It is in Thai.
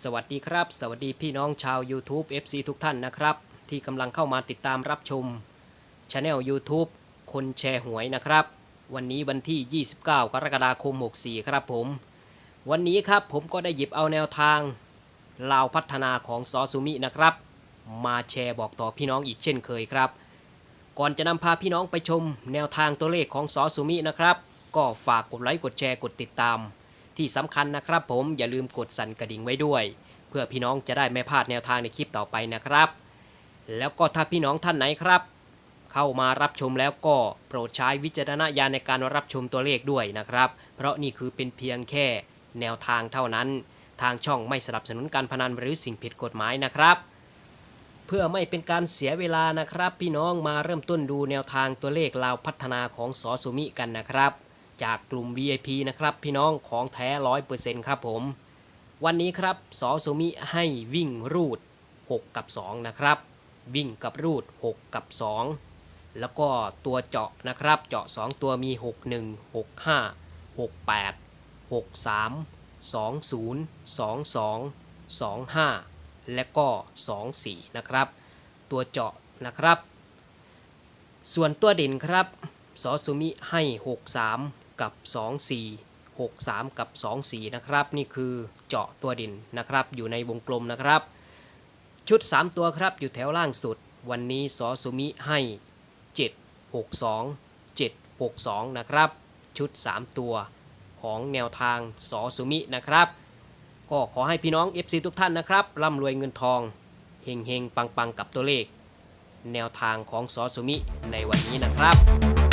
สวัสดีครับ สวัสดีพี่น้องชาว YouTube FC ทุกท่านนะครับ ที่กำลังเข้ามาติดตามรับชมช anel YouTube คนแชร์หวยนะครับ วันนี้วันที่ 29 กรกฎาคม 64 ครับผม วันนี้ครับผมก็ได้หยิบเอาแนวทางลาวพัฒนาของซอสุมินะครับ มาแชร์บอกต่อพี่น้องอีกเช่นเคยครับ ก่อนจะนำพาพี่น้องไปชมแนวทางตัวเลขของซอสุมินะครับ ก็ฝากกดไลค์กดแชร์กดติดตาม ที่สำคัญนะครับผมอย่าลืมกดสั่นกระดิ่งไว้ด้วย เพื่อพี่น้องจะได้ไม่พลาดแนวทางในคลิปต่อไปนะครับ แล้วก็ถ้าพี่น้องท่านไหนครับ เข้ามารับชมแล้วก็โปรดใช้วิจารณญาณในการรับชมตัวเลขด้วยนะครับ เพราะนี่คือเป็นเพียงแค่แนวทางเท่านั้น ทางช่องไม่สนับสนุนการพนันหรือสิ่งผิดกฎหมายนะครับ เพื่อไม่เป็นการเสียเวลานะครับ พี่น้องมาเริ่มต้นดูแนวทางตัวเลขลาวพัฒนาของสอสุมิกันนะครับ จากกลุ่ม VIP นะครับพี่น้องของแท้ร้อยเปอร์เซ็นต์ครับผม วันนี้ครับสอสุมิให้วิ่งรูด 6 กับ 2 นะครับ วิ่งกับรูด 6 กับ 2 แล้วก็ตัวเจาะนะครับ เจาะ 2 ตัวมี 6 1 6 5 6 8 6 3 2 0 2 2 2 5 และก็ 2 4 นะครับ ตัวเจาะนะครับ ส่วนตัวเด่นครับสอสุมิให้ 63 กับ 24 63 กับ 24 นะครับ นี่คือเจาะตัวด่นนะครับ อยู่ในวงกลมนะครับ ชุด 3 ตัวครับอยู่แถวล่างสุด วันนี้สอสุมิให้ 7 62 7 62 นะครับ ชุด 3 ตัวของแนวทางสอสุมินะครับ ก็ขอให้พี่น้อง FC ทุกท่านนะครับร่ำรวยเงินทองเฮงเฮงปังปังกับตัวเลข แนวทางของสอสุมิในวันนี้นะครับ